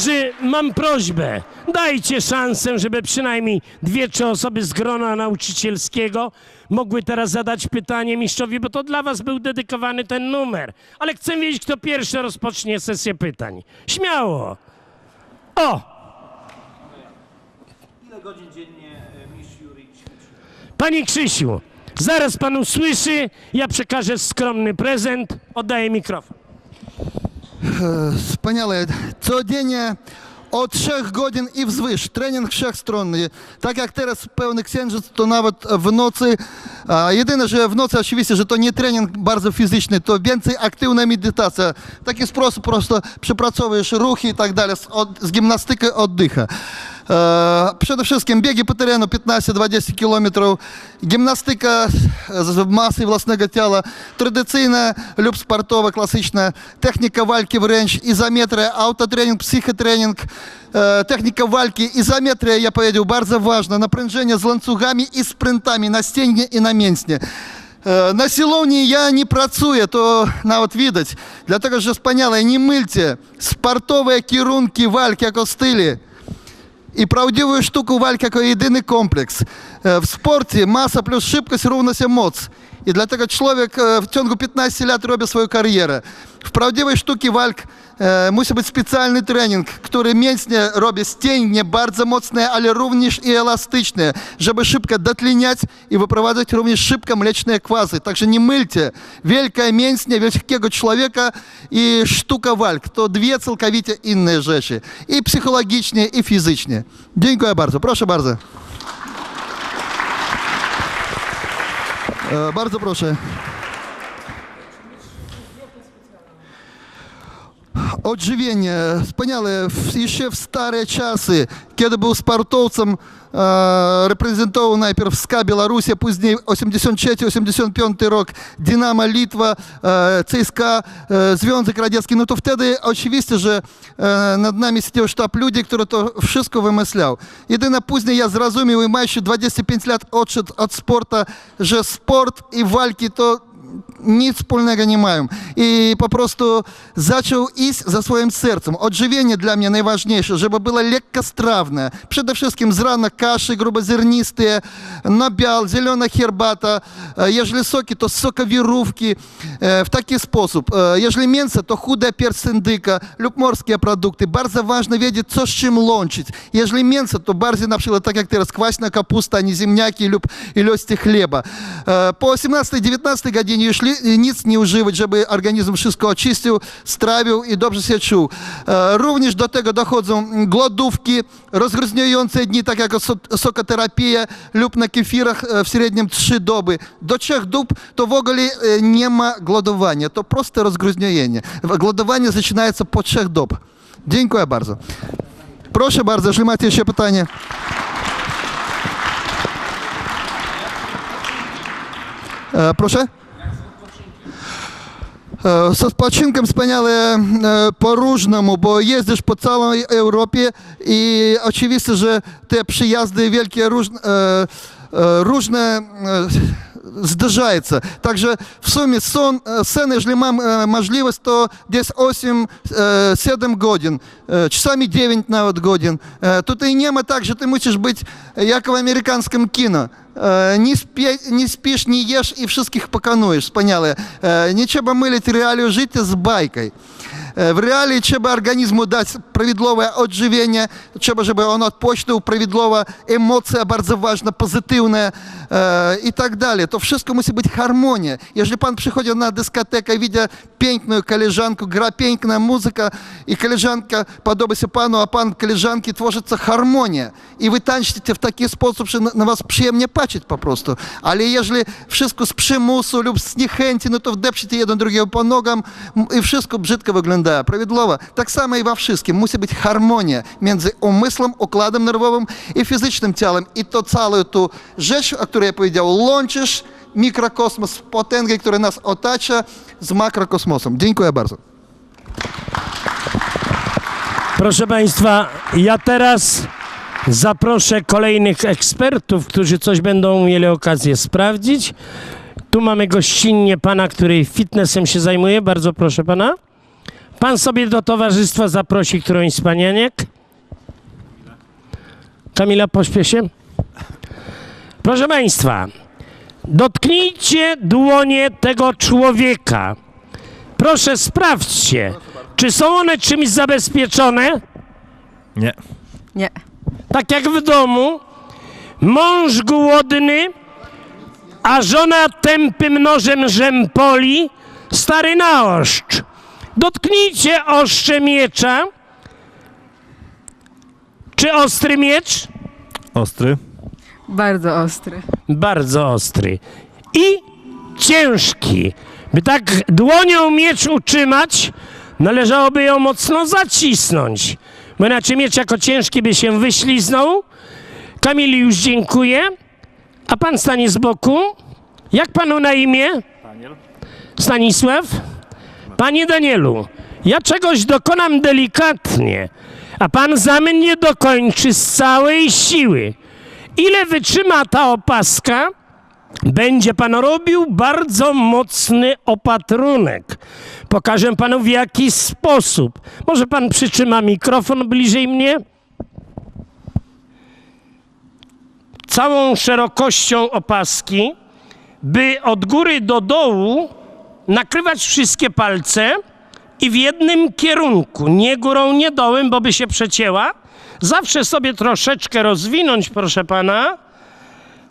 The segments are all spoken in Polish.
Młodzieży, mam prośbę. Dajcie szansę, żeby przynajmniej dwie, trzy osoby z grona nauczycielskiego mogły teraz zadać pytanie mistrzowi, bo to dla was był dedykowany ten numer. Ale chcę wiedzieć, kto pierwszy rozpocznie sesję pytań. Śmiało. O! Ile godzin dziennie e, mistrz Juri ćwiczy? Panie Krzysiu, zaraz pan usłyszy, ja przekażę skromny prezent. Oddaję mikrofon. Wspaniale. Codziennie od 3 godzin i wzwyż. Trening wszechstronny. Tak jak teraz pełny księżyc, to nawet w nocy. A, jedyne, że w nocy oczywiście, że to nie trening bardzo fizyczny, to więcej aktywna medytacja. W taki sposób prosto przepracowujesz ruchy i tak dalej, z, od, z gimnastyki oddycha. E, Przede wszystkim biegi po terenu 15-20 km, gimnastyka z masy własnego ciała, tradycyjna lub sportowa, klasyczna, technika walki wręcz, izometria, autotrening, psychotrening, e, technika walki, izometria, ja powiedział, bardzo ważna, naprężenie z łańcuchami i sprintami na ścięgnie i na mięśnie. Е, На силовні я не працюю, то навіть видать. Для того, що спаняли, не мильте спортові керунки вальки як стилі. І правдиву штуку валька як єдиний комплекс. Е, В спорті маса плюс шибкость ровнося моц. І для того чоловік е, в ciągu 15 lat робить свою кар'єру. В правдивій штуці вальк е, мусить бути спеціальний тренінг, який mięśnie robi стінні, bardzo mocne, ale również i elastyczne, żeby szybko dotleniać i wyprowadzać również szybko mleczne kwazy. Także nie mylcie wielkie mięśnie wielkiego człowieka i sztuka walk. To dwie całkowicie inne rzeczy. I psychologicznie, i fizycznie. Dziękuję bardzo. Proszę bardzo. E, bardzo proszę. Jeszcze w stare czasy, kiedy był sportowcem, e, reprezentował najpierw SKA Białorusia, później 83-85 rok Dynamo Litwa, e, CSKA, e, Związek Radziecki, no to wtedy oczywiście, że e, nad nami siedział sztab ludzi, który to wszystko wymyślał. Jedyne później ja zrozumiał i mając 25 lat odszedł od sportu, że sport i walki to za swoim sercem. Odżywienie dla mnie najważniejsze, żeby było lekkostrawne. Przede wszystkim z rana kaszy gruboziarniste, nabiał, zielona herbata. E, Jeżeli soki, to sokowirówki. E, W taki sposób. E, Jeżeli mięso, to chude pierś syndyka lub morskie produkty. Bardzo ważne wiedzieć, co z czym łączyć. Jeżeli mięso, to bardziej na przykład tak jak teraz kwaśna kapusta, a nie ziemniaki lub ilości chleba. E, Po 18-19 godzinie żeby organizm wszystko oczyścił, strawił i dobrze się czuł. E, Również do tego dochodzą mm, głodówki, rozgryzniające dni, tak jak so- sokoterapia lub na kefirach e, w średnim 3 doby. Do 3 dób to w ogóle e, nie ma głodowania, to proste rozgryznienie. Głodowanie zaczynaється po 3 dob. Dziękuję bardzo. Proszę bardzo, jeśli macie jeszcze pytanie. E, Proszę? З відпочинком сприйняли по-різному, бо їздиш по цілій Європі і очевидно, що те приїзди великі, різні здержается. Также в сумме сон, э, сен, якщо маємо э, можливість, то десь 8-7 э, годин, часами 9 вот годин. Тут и нема так, же ты мучишь быть як в американському кіно. не, спи, не спишь, не ешь и всех покануешь, поняли? Не треба мылить реалию життя с байкой. Э, в реалії треба організму дати справедливе відживлення, треба, щоб він відпочив, справедлива емоція дуже важна, позитивна і э, так далі. То все мусить бути гармонія. Якщо пан приходить на дискотеку, видя пенькну колежанку, гра пенькна музика, і колежанка подобається пану, а пан колежанки твориться гармонія. І ви танчите в такий спосіб, що на вас приємно пачить попросту. Але якщо все з примусу, люб з нехенті, ну то вдепчете один другого по ногам, і все бжитко виглядає. Wygląda. Prawidłowo. Tak samo i we wszystkim. Musi być harmonia między umysłem, układem nerwowym i fizycznym ciałem. I to całą tu rzecz, o której ja powiedział, łączysz mikrokosmos, potęgę, która nas otacza z makrokosmosem. Dziękuję bardzo. Proszę Państwa, ja teraz zaproszę kolejnych ekspertów, którzy coś będą mieli okazję sprawdzić. Tu mamy gościnnie pana, który fitnessem się zajmuje. Bardzo proszę pana. Pan sobie do towarzystwa zaprosi którąś z panieniek. Kamila, pośpiesz się. Proszę Państwa, dotknijcie dłonie tego człowieka. Proszę sprawdźcie, czy są one czymś zabezpieczone? Nie. Nie. Tak jak w domu, mąż głodny, a żona tępym nożem rzępoli, stary naoszcz. Dotknijcie ostrze miecza. Czy ostry miecz? Ostry. Bardzo ostry. Bardzo ostry. I ciężki. By tak dłonią miecz utrzymać, należałoby ją mocno zacisnąć. Bo inaczej miecz jako ciężki by się wyśliznął. Kamili już dziękuję. A pan stanie z boku. Jak panu na imię? Stanisław? Panie Danielu, ja czegoś dokonam delikatnie, a pan za mnie dokończy z całej siły. Ile wytrzyma ta opaska, będzie pan robił bardzo mocny opatrunek. Pokażę panu w jaki sposób. Może pan przytrzyma mikrofon bliżej mnie? Całą szerokością opaski, by od góry do dołu nakrywać wszystkie palce i w jednym kierunku, nie górą, nie dołem, bo by się przecięła. Zawsze sobie troszeczkę rozwinąć, proszę pana.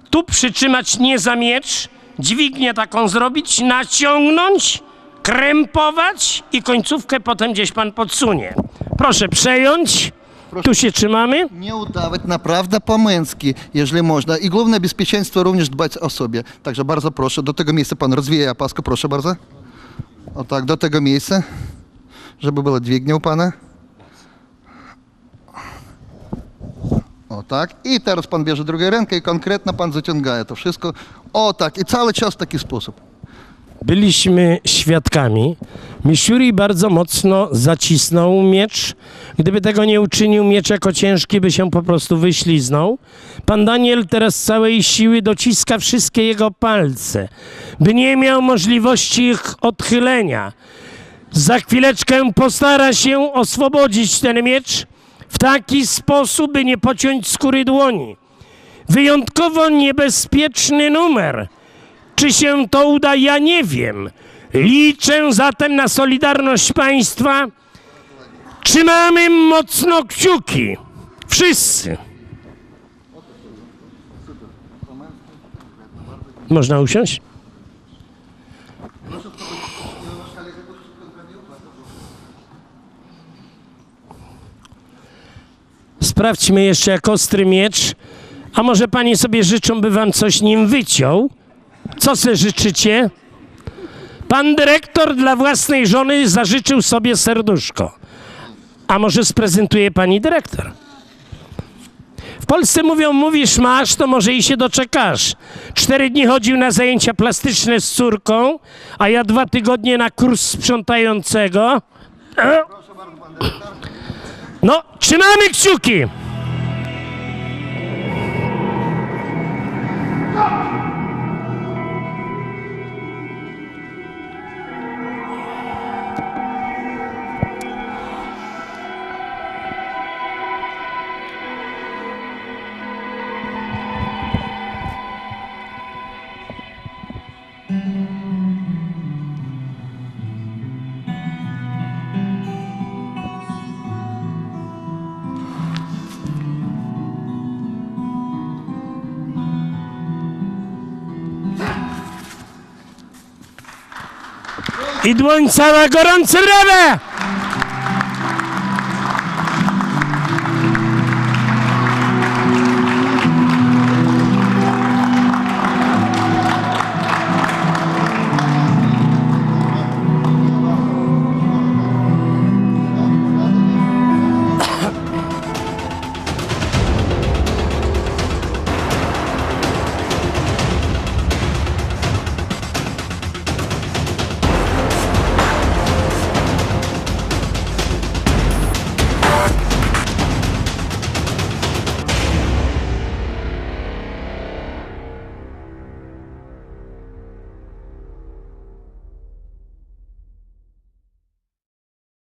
Tu przytrzymać nie za miecz, dźwignię taką zrobić, naciągnąć, krępować i końcówkę potem gdzieś pan podsunie. Proszę przejąć. Tu się trzymamy. Nie udawać naprawdę po-męski, jeżeli można. I główne bezpieczeństwo również dbać o sobie. Także bardzo proszę, do tego miejsca pan rozwija opaskę, proszę bardzo. O tak, do tego miejsca, żeby była dźwignia u pana. O tak. I teraz pan bierze drugą rękę i konkretnie pan zaciąga to wszystko. O tak. I cały czas w taki sposób. Byliśmy świadkami. Misiuri bardzo mocno zacisnął miecz. Gdyby tego nie uczynił, miecz jako ciężki by się po prostu wyśliznął. Pan Daniel teraz z całej siły dociska wszystkie jego palce, by nie miał możliwości ich odchylenia. Za chwileczkę postara się oswobodzić ten miecz w taki sposób, by nie pociąć skóry dłoni. Wyjątkowo niebezpieczny numer. Czy się to uda, ja nie wiem. Liczę zatem na solidarność państwa. Trzymamy mocno kciuki. Wszyscy. Można usiąść? Sprawdźmy jeszcze jak ostry miecz. A może panie sobie życzą, by wam coś nim wyciął? Co se życzycie? Pan dyrektor dla własnej żony zażyczył sobie serduszko. A może sprezentuje pani dyrektor? W Polsce mówią, mówisz masz, to może i się doczekasz. Cztery dni chodził na zajęcia plastyczne z córką, a ja dwa tygodnie na kurs sprzątającego. E? No, trzymamy kciuki! Idwang Savagoran Serrada.